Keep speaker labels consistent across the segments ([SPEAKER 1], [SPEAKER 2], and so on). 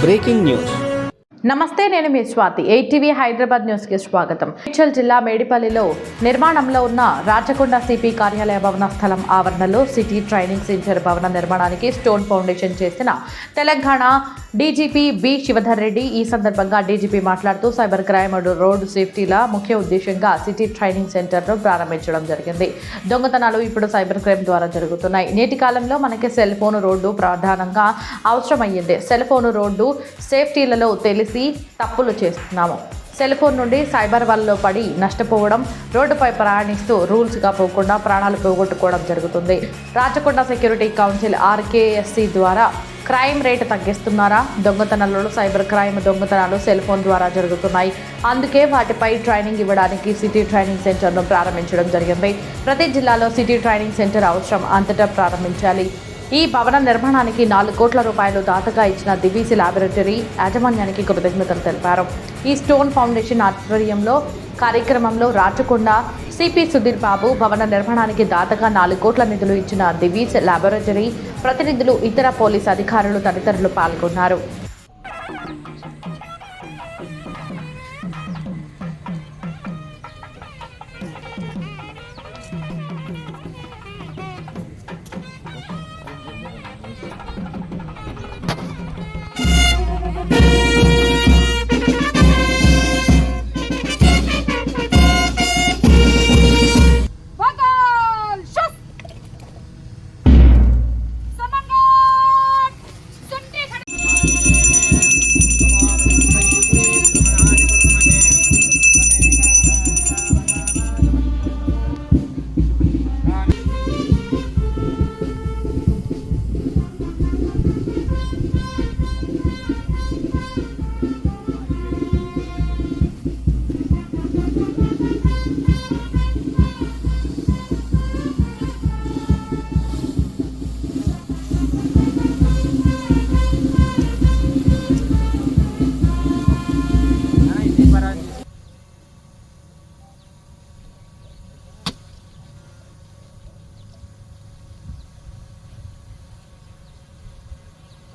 [SPEAKER 1] breaking news.
[SPEAKER 2] నమస్తే నేను మీ స్వాతి. ఎయిటీవీ హైదరాబాద్ న్యూస్కి స్వాగతం. మేడ్చల్ జిల్లా మేడిపల్లిలో నిర్మాణంలో ఉన్న రాచకొండ సిపి కార్యాలయ భవన స్థలం ఆవరణలో సిటీ ట్రైనింగ్ సెంటర్ భవన నిర్మాణానికి స్టోన్ ఫౌండేషన్ చేసిన తెలంగాణ డీజీపీ బి శివధర్ రెడ్డి ఈ సందర్భంగా డీజీపీ మాట్లాడుతూ సైబర్ క్రైమ్ రోడ్డు సేఫ్టీల ముఖ్య ఉద్దేశంగా సిటీ ట్రైనింగ్ సెంటర్ను ప్రారంభించడం జరిగింది. దొంగతనాలు ఇప్పుడు సైబర్ క్రైమ్ ద్వారా జరుగుతున్నాయి. నేటి కాలంలో మనకి సెల్ ఫోన్ రోడ్డు ప్రధానంగా అవసరమయ్యింది. సెల్ ఫోన్ రోడ్డు సేఫ్టీలలో తెలిసి తప్పులు చేస్తున్నాము. సెల్ ఫోన్ నుండి సైబర్ వల్లో పడి నష్టపోవడం రోడ్డుపై ప్రయాణిస్తూ రూల్స్గా పోకుండా ప్రాణాలు పోగొట్టుకోవడం జరుగుతుంది. రాచకొండ సెక్యూరిటీ కౌన్సిల్ ఆర్కేఎస్సి ద్వారా క్రైమ్ రేటు తగ్గిస్తున్నారా? దొంగతనాలలో సైబర్ క్రైమ్ దొంగతనాలు సెల్ ఫోన్ ద్వారా జరుగుతున్నాయి. అందుకే వాటిపై ట్రైనింగ్ ఇవ్వడానికి సిటీ ట్రైనింగ్ సెంటర్ను ప్రారంభించడం జరిగింది. ప్రతి జిల్లాలో సిటీ ట్రైనింగ్ సెంటర్ అవసరం అంతటా ప్రారంభించాలి. ఈ భవన నిర్మాణానికి నాలుగు కోట్ల రూపాయలు దాతగా ఇచ్చిన దివీసి ల్యాబొరేటరీ యాజమాన్యానికి కృతజ్ఞతలు తెలిపారు. ఈ స్టోన్ ఫౌండేషన్ ఆధ్వర్యంలో కార్యక్రమంలో రాచకొండ సిపి సుధీర్ బాబు భవన నిర్మాణానికి దాతగా నాలుగు కోట్ల నిధులు ఇచ్చిన దివీస్ ల్యాబొరేటరీ ప్రతినిధులు ఇతర పోలీస్ అధికారులు తదితరులు పాల్గొన్నారు.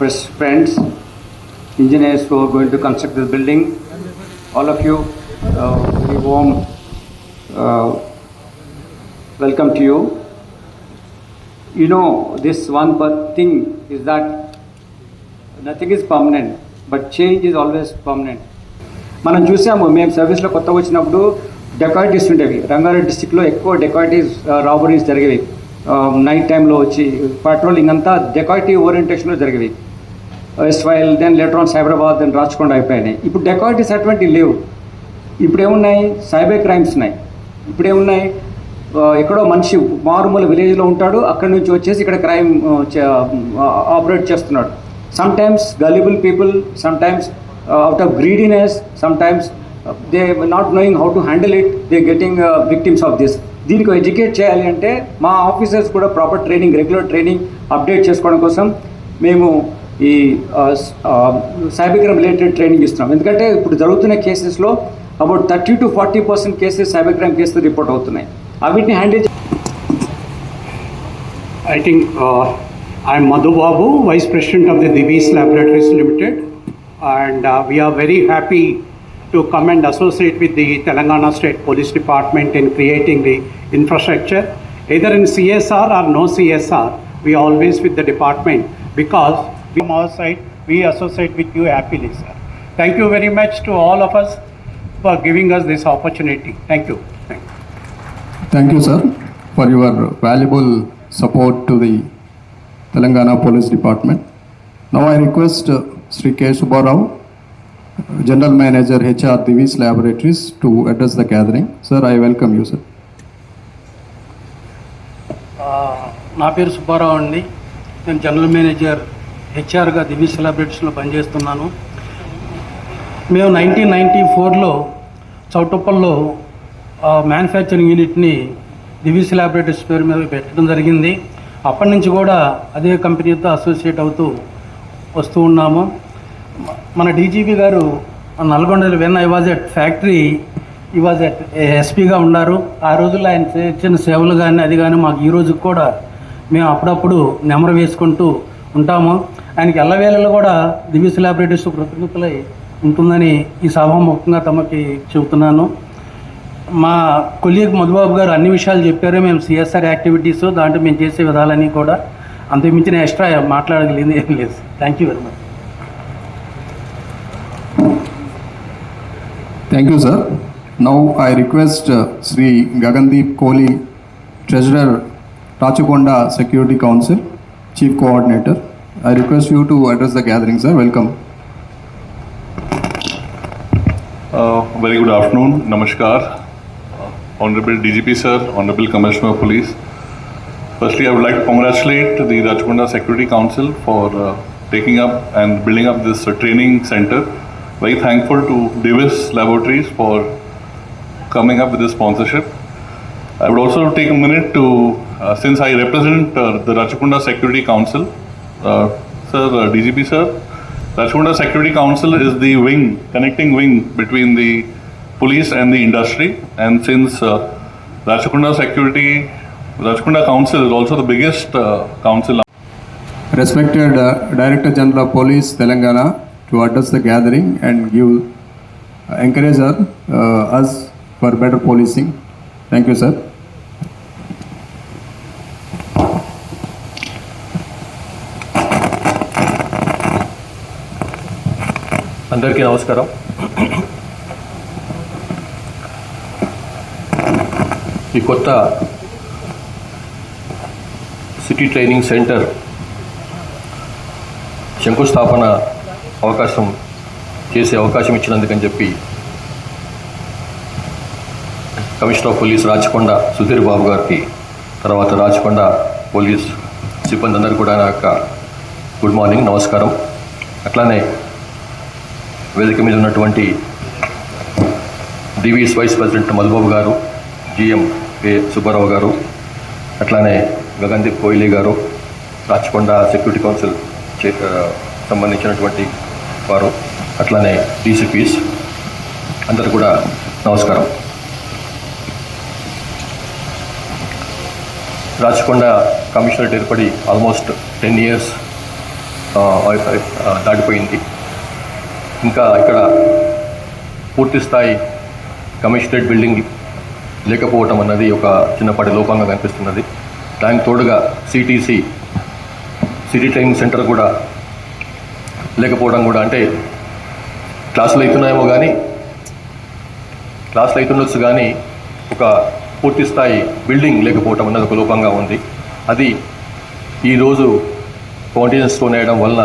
[SPEAKER 3] friends, engineers who are going to construct this building, all of you, uh, very warm uh, welcome to you. You know, this one thing is that nothing is permanent, but change is always permanent. మనం చూసాము మేము సర్వీస్లో కొత్త వచ్చినప్పుడు dacoities ఉండేవి రంగారెడ్డి డిస్టిక్లో ఎక్కువ dacoities robberies జరిగేవి నైట్ టైంలో వచ్చి పెట్రోలింగ్ అంతా డెకాయిటీ ఓరియంటేషన్లో జరిగేవి erstwhile then later on Cyberabad then Rachakonda అయిపోయినాయి. ఇప్పుడు డెకాయిటీస్ అటువంటివి లేవు. ఇప్పుడేమున్నాయి? సైబర్ క్రైమ్స్ ఉన్నాయి. ఇప్పుడేమున్నాయి? ఎక్కడో మనిషి మారుమూల విలేజ్లో ఉంటాడు. అక్కడి నుంచి వచ్చేసి ఇక్కడ క్రైమ్ ఆపరేట్ చేస్తున్నాడు. Sometimes gullible people sometimes out of greediness sometimes they not knowing how to handle it they getting victims of this దీనికి ఎడ్యుకేట్ చేయాలి అంటే మా ఆఫీసర్స్ కూడా proper training regular training update చేసుకోవడం కోసం మేము ఈ సైబర్ క్రైమ్ రిలేటెడ్ ట్రైనింగ్ ఇస్తున్నాం. ఎందుకంటే ఇప్పుడు జరుగుతున్న కేసెస్లో about thirty to forty percent cases cyber crime cases report అవుతున్నాయి. అవిటిని handle
[SPEAKER 4] I think I'm Madhubabu vice president of the Divi's laboratories limited. And we are very happy to come and associate with the Telangana state police department in creating the infrastructure. Either in CSR or no CSR we always with the department because from our side we associate with you happily, sir. Thank you very much to all of us for giving us this opportunity. Thank you. Thank you.
[SPEAKER 5] Thank you, sir, for your valuable support to the Telangana Police Department. Now I request uh, Sri K. Subbarao, General Manager HR Divis Laboratories, to address the gathering. Sir, I welcome you, sir.
[SPEAKER 4] నా పేరు సుబ్బారావు అండి నేను general manager హెచ్ఆర్గా దివి సెలబ్రిటీస్లో పనిచేస్తున్నాను. మేము nineteen ninety ఫోర్లో చౌటుప్పల్లో manufacturing యూనిట్ని Divi's celebrities పేరు మీద పెట్టడం జరిగింది. అప్పటి నుంచి కూడా అదే కంపెనీతో అసోసియేట్ అవుతూ వస్తూ ఉన్నాము. మన డీజీపీ గారు నల్గొండలో when I was at factory ఈ వాజ్ ఎట్ ఎస్పీగా ఉన్నారు. ఆ రోజుల్లో ఆయన చేసిన సేవలు కానీ అది కానీ మాకు ఈ రోజుకి కూడా మేము అప్పుడప్పుడు నెమరు వేసుకుంటూ ఉంటాము. ఆయనకి ఎల్లవేళలో కూడా దివ్య సెలబ్రిటీస్ కృతజ్ఞతలై ఉంటుందని ఈ సభాముఖంగా తమకి చెబుతున్నాను. మా కొలీగ్ మధుబాబు గారు అన్ని విషయాలు చెప్పారు. మేము సిఎస్ఆర్ యాక్టివిటీస్ దాంట్లో మేము చేసే విధాలని కూడా అంతకుమించిన ఎక్స్ట్రా మాట్లాడగలిగింది ఏం లేదు. Thank you very much
[SPEAKER 5] thank you sir now I request Shri Gagandeep Kohli treasurer Rachakonda security council chief coordinator I request you to address the gathering, sir. Welcome.
[SPEAKER 1] Uh, Very good afternoon, Namaskar. Honorable DGP Sir, Honorable Commissioner of Police. Firstly, I would like to congratulate the Rajkonda Security Council for uh, taking up and building up this uh, training center. Very thankful to Davis Laboratories for coming up with this sponsorship. I would also take a minute to, uh, since I represent uh, the Rachakunda Security Council, Sir, uh, DGP Sir, Rachakunda Security Council is the wing, connecting wing between the police and the industry. And since uh, Rachakunda Security, Rachakunda Council is also the biggest uh, council
[SPEAKER 5] Respected uh, Director General of Police, Telangana, to address the gathering and give, uh, encourage uh, us for better policing. Thank you, sir.
[SPEAKER 6] అందరికీ నమస్కారం. ఈ కొత్త city training centre శంకుస్థాపన అవకాశం చేసే అవకాశం ఇచ్చినందుకని చెప్పి commissioner of police Rachakonda Sudhir Babu గారికి తర్వాత రాచకొండ పోలీస్ సిబ్బంది అందరికీ కూడా నా యొక్క గుడ్ మార్నింగ్ నమస్కారం. అట్లానే వేదిక మీద ఉన్నటువంటి డివిఎస్ వైస్ ప్రెసిడెంట్ మధుబాబు గారు జిఎం కె సుబ్బారావు గారు అట్లానే గగన్దీప్ కోహ్లీ గారు రాచకొండ సెక్యూరిటీ కౌన్సిల్ చే- సంబంధించినటువంటి వారు అట్లానే డీసీపీస్ అందరు కూడా నమస్కారం. రాచకొండ కమిషనరేట్ ఏర్పడి ఆల్మోస్ట్ టెన్ ఇయర్స్ దాటిపోయింది. ఇంకా ఇక్కడ పూర్తి స్థాయి కమిషనరేట్ బిల్డింగ్ లేకపోవటం అన్నది ఒక చిన్నపాటి లోపంగా కనిపిస్తున్నది. దానికి తోడుగా సిటీసీ సిటీ ట్రైనింగ్ సెంటర్ కూడా లేకపోవడం కూడా అంటే క్లాసులు అవుతున్నాయేమో కానీ క్లాసులు అవుతుండొచ్చు కానీ ఒక పూర్తి స్థాయి బిల్డింగ్ లేకపోవటం అన్నది ఒక లోపంగా ఉంది. అది ఈరోజు ఫౌండేషన్ స్టోన్ వేయడం వలన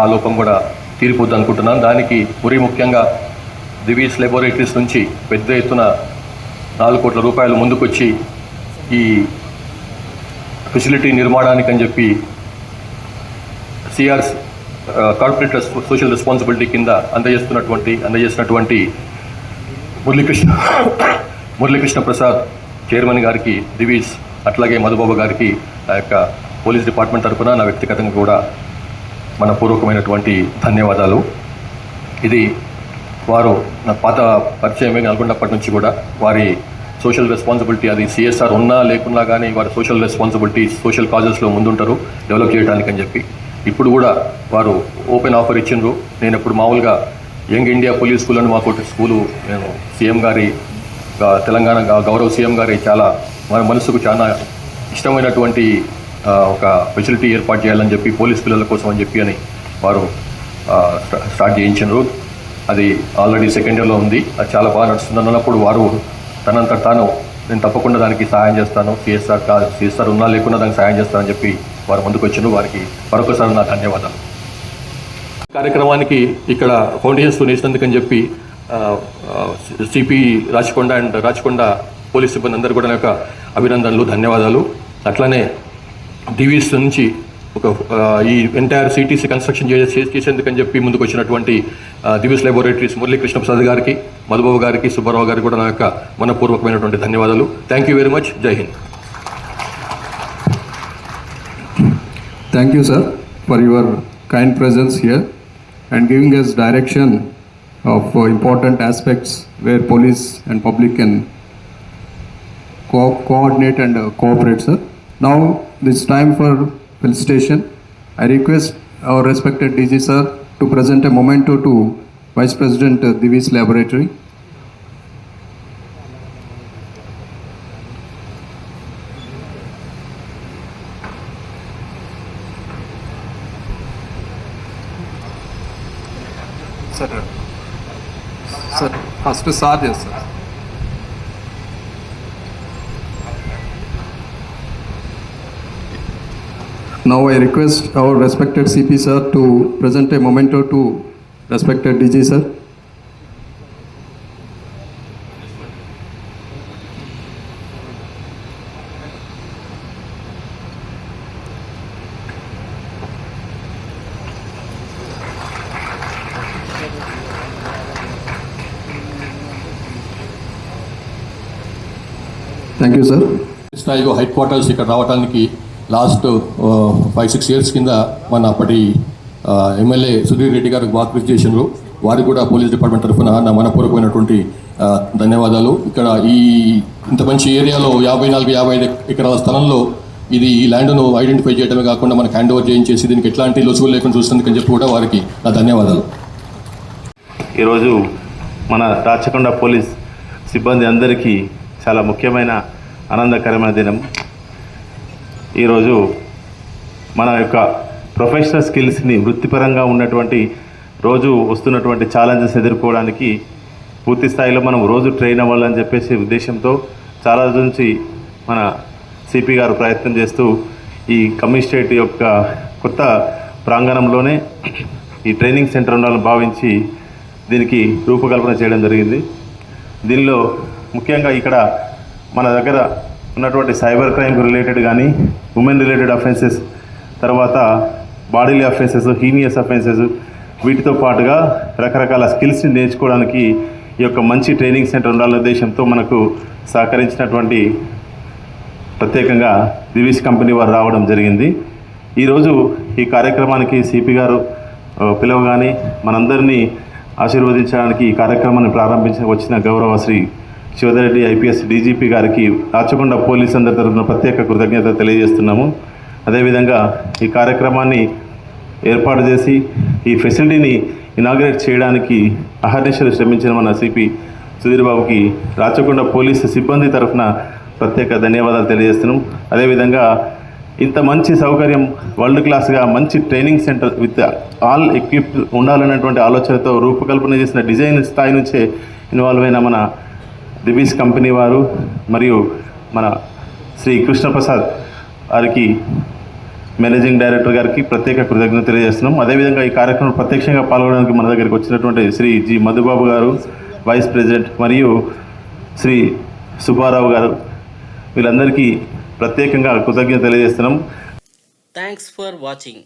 [SPEAKER 6] ఆ లోపం కూడా తీరిపోద్ది అనుకుంటున్నాను. దానికి మరీ ముఖ్యంగా దివీస్ లెబొరేటరీస్ నుంచి పెద్ద ఎత్తున నాలుగు కోట్ల రూపాయలు ముందుకొచ్చి ఈ ఫెసిలిటీ నిర్మాణానికి అని చెప్పి సిఆర్ కార్పొరేట్ సోషల్ రెస్పాన్సిబిలిటీ కింద అందజేస్తున్నటువంటి అందజేసినటువంటి మురళీకృష్ణ మురళీకృష్ణ ప్రసాద్ చైర్మన్ గారికి దివీస్ అట్లాగే మధుబాబు గారికి ఆ యొక్క పోలీస్ డిపార్ట్మెంట్ తరఫున నా వ్యక్తిగతంగా కూడా మనపూర్వకమైనటువంటి ధన్యవాదాలు. ఇది వారు నా పాత పరిచయమే నల్గొండప్పటి నుంచి కూడా వారి సోషల్ రెస్పాన్సిబిలిటీ అది సిఎస్ఆర్ ఉన్నా లేకున్నా కానీ వారి సోషల్ రెస్పాన్సిబిలిటీ సోషల్ కాజెస్లో ముందుంటారు డెవలప్ చేయడానికి అని చెప్పి. ఇప్పుడు కూడా వారు ఓపెన్ ఆఫర్ ఇచ్చిండ్రు. నేను ఇప్పుడు మామూలుగా యంగ్ ఇండియా పోలీస్ స్కూల్ అని మాకు స్కూలు నేను సీఎం గారి తెలంగాణ గౌరవ సీఎం గారి చాలా మన మనసుకు చాలా ఇష్టమైనటువంటి ఒక ఫెసిలిటీ ఏర్పాటు చేయాలని చెప్పి పోలీస్ పిల్లల కోసం అని చెప్పి అని వారు స్టార్ట్ చేయించారు. అది ఆల్రెడీ సెకండ్ ఇయర్లో ఉంది. అది చాలా బాగా నడుస్తుంది. అన్నప్పుడు వారు తనంత తాను నేను తప్పకుండా దానికి సహాయం చేస్తాను. సిఎస్ఆర్ కా సిఎస్ఆర్ ఉన్నా లేకున్నా దానికి సహాయం చేస్తానని చెప్పి వారు ముందుకు వచ్చిండ్రు వారికి మరొకసారి నా ధన్యవాదాలు. కార్యక్రమానికి ఇక్కడ ఫౌండేషన్స్ వేసినందుకని చెప్పి CP Rachakonda and Rachakonda police సిబ్బంది అందరూ కూడా యొక్క అభినందనలు ధన్యవాదాలు. అట్లనే డివిఎస్ నుంచి ఒక ఈ ఎంటైర్ సిటీసీ కన్స్ట్రక్షన్ చేసేందుకు అని చెప్పి ముందుకు వచ్చినటువంటి దివీస్ లెబొరేటరీస్ మురళీకృష్ణ ప్రసాద్ గారికి మధుబాబు గారికి సుబ్బారావు గారికి కూడా నా మనపూర్వకమైనటువంటి ధన్యవాదాలు. Thank you very much Jai Hind
[SPEAKER 5] thank you sir for your kind presence here and giving us direction of important aspects where police and public can co coordinate and cooperate sir Now, this time for felicitation. I request our respected DG, sir, to present a memento to Vice President uh, Divi's Laboratory. Sir, sir, first Sarja, sir. Now I request our respected CP sir to present a memento to respected DG sir. Thank you, sir.
[SPEAKER 6] స్థాయిలో head quarters ఇక్కడ రావడానికి last five six years కింద మన అప్పటి MLA Sudheer Reddy గారికి బాగా కృషి చేసినారు వారికి కూడా పోలీస్ డిపార్ట్మెంట్ తరఫున నా మనపూర్వకమైనటువంటి ధన్యవాదాలు. ఇక్కడ ఈ ఇంత మంచి ఏరియాలో యాభై నాలుగు యాభై ఐదు ఎకరాల స్థలంలో ఇది ఈ ల్యాండ్ను ఐడెంటిఫై చేయడమే కాకుండా మనకు హ్యాండ్ ఓవర్ చేయించేసి దీనికి ఎట్లాంటి లొసుగులు లేకుండా చూస్తుందని చెప్పి కూడా వారికి నా ధన్యవాదాలు.
[SPEAKER 7] ఈరోజు మన రాచకొండ పోలీస్ సిబ్బంది అందరికీ చాలా ముఖ్యమైన ఆనందకరమైన దినం. ఈరోజు మన యొక్క ప్రొఫెషనల్ స్కిల్స్ని వృత్తిపరంగా ఉన్నటువంటి రోజు వస్తున్నటువంటి ఛాలెంజెస్ ఎదుర్కోవడానికి పూర్తి స్థాయిలో మనం రోజు ట్రైన్ అవ్వాలని చెప్పేసి ఉద్దేశంతో చాలా రోజుల నుంచి మన సిపి గారు ప్రయత్నం చేస్తూ ఈ కమిషనరేట్ యొక్క కొత్త ప్రాంగణంలోనే ఈ ట్రైనింగ్ సెంటర్ ఉండాలని భావించి దీనికి రూపకల్పన చేయడం జరిగింది. దీనిలో ముఖ్యంగా ఇక్కడ మన దగ్గర ఉన్నటువంటి సైబర్ క్రైమ్ రిలేటెడ్ కానీ ఉమెన్ రిలేటెడ్ అఫెన్సెస్ తర్వాత బాడీలీ అఫెన్సెస్ హీనియస్ అఫెన్సెస్ వీటితో పాటుగా రకరకాల స్కిల్స్ని నేర్చుకోవడానికి ఈ యొక్క మంచి ట్రైనింగ్ సెంటర్ ఉండాలనే ఉద్దేశంతో మనకు సహకరించినటువంటి ప్రత్యేకంగా దివిస్ కంపెనీ వారు రావడం జరిగింది. ఈరోజు ఈ కార్యక్రమానికి సిపి గారు పిలవగానే మనందరినీ ఆశీర్వదించడానికి ఈ కార్యక్రమాన్ని ప్రారంభించ వచ్చిన గౌరవ శ్రీ శివధరెడ్డి ఐపీఎస్ డీజీపీ గారికి రాచకొండ పోలీస్ అందరి తరఫున ప్రత్యేక కృతజ్ఞత తెలియజేస్తున్నాము. అదేవిధంగా ఈ కార్యక్రమాన్ని ఏర్పాటు చేసి ఈ ఫెసిలిటీని ఇనాగ్రేట్ చేయడానికి అహర్నిశలు శ్రమించిన మన సిపి సుధీర్ బాబుకి రాచకొండ పోలీసు సిబ్బంది తరఫున ప్రత్యేక ధన్యవాదాలు తెలియజేస్తున్నాం. అదేవిధంగా ఇంత మంచి సౌకర్యం వరల్డ్ క్లాస్గా మంచి training centre with all equip ఉండాలనేటువంటి ఆలోచనతో రూపకల్పన చేసిన డిజైన్ స్థాయి నుంచే ఇన్వాల్వ్ అయిన మన దివీస్ కంపెనీ వారు మరియు మన శ్రీ కృష్ణప్రసాద్ వారికి మేనేజింగ్ డైరెక్టర్ గారికి ప్రత్యేక కృతజ్ఞత తెలియజేస్తున్నాం. అదేవిధంగా ఈ కార్యక్రమం ప్రత్యక్షంగా పాల్గొనడానికి మన దగ్గరికి వచ్చినటువంటి శ్రీ జి మధుబాబు గారు వైస్ ప్రెసిడెంట్ మరియు శ్రీ సుబ్బారావు గారు వీళ్ళందరికీ ప్రత్యేకంగా కృతజ్ఞత తెలియజేస్తున్నాం.
[SPEAKER 8] Thanks for watching